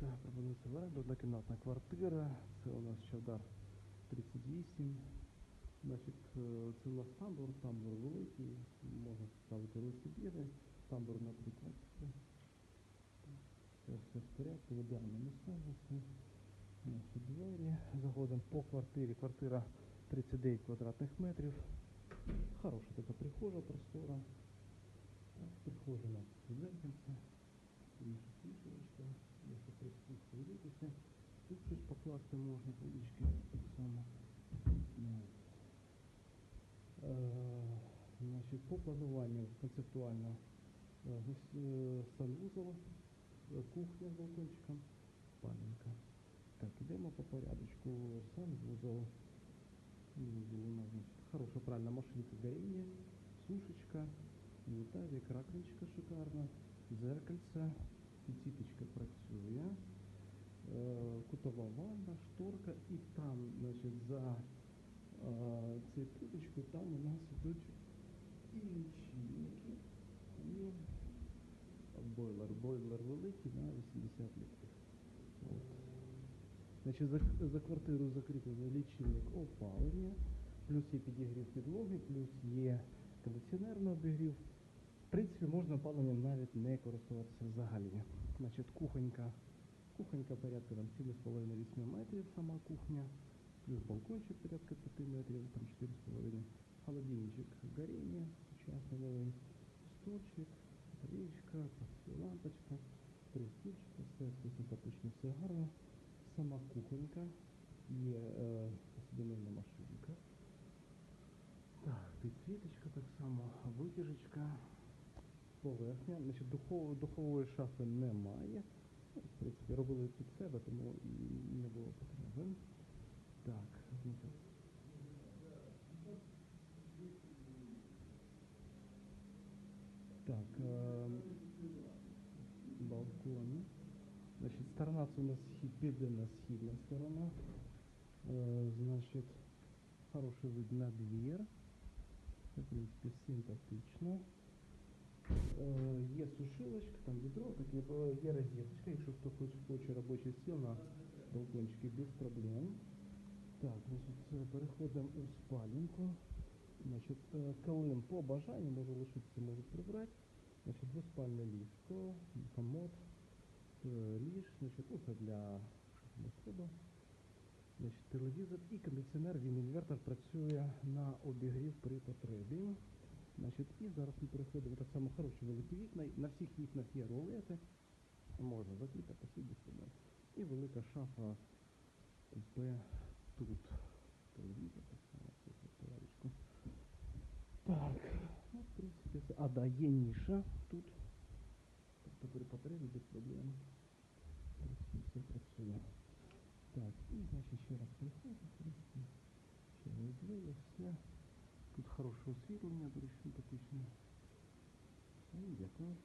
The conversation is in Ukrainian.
Да, пропонується в оренду однокімнатна квартира. Це у нас Чавдар 38. Значить, е, це у нас тамбур, тамбур великий, можна ставити велосипеди, тамбур на три квартири. Все, в порядку, в ідеальному стані. Наші двері. Заходимо по квартирі. Квартира 39 квадратних метрів. Хороша така прихожа, простора. Прихожа у нас зеркальце. Якщо прийти подивитися. Тут щось покласти можна, полички так само. Ну, Е, Значить, по плануванню концептуально е, е, е, кухня з балкончиком, спаленка. Так, ідемо по порядочку. Санвузол. Санвузол у нас, хороша пральна машинка горіння, сушечка, унітазик, раковиночка шикарна, зеркальце, підсіточка працює, кутова ванна, шторка і там, значить, за е, цією плиточкою там у нас йдуть і лічильники, і бойлер. Бойлер великий на 80 літрів. От. Значить, за, за квартиру закріплений лічильник опалення, плюс є підігрів підлоги, плюс є кондиціонер на обігрів. В принципі, можна опаленням навіть не користуватися взагалі. Значить, кухонька, кухонька порядка там 7,5-8 метрів сама кухня, плюс балкончик порядка 5 метрів, там 4,5. Холодильничек горіння, сучасний новий, стульчик, річка, лампочка, три стульчика, все, все симпатично, все гарно. Сама кухонька, є е, посудомийна машинка. Так, підсвіточка так само, витяжечка, поверхня. Значить, духов, духової шафи немає. В принципі, робили під себе, тому і не було потрібен. Так, значить. Так, е, балкон. Значить, сторона це у нас південна східна сторона. Е, значить, хороший вид на двір. В принципі, симпатично. Є сушилочка, там відро, є розеточка, якщо хто хоче, робочий стіл на балкончикі без проблем. Так, значить, переходимо у спаленку. Значить, е, по бажанню може лишитися, можуть прибрати. Значить, двоспальне ліжко, комод, ліж, значить, ну, для щоб. Значить, телевізор і кондиціонер, він інвертор працює на обігрів при потребі. Значить, і зараз ми переходимо так само хороші великі вікна. На всіх вікнах є ролети. Можна посіб без проблем. І велика шафа Б тут. Телевізор так само. Так, ну, в принципі, це. А, да, є ніша тут. Тобто при потребі без проблем. Все працює. Так, і значить ще раз приходимо. Ще двері, все. Тут хороше освітлення, речі, симпатичне. Все, дякую.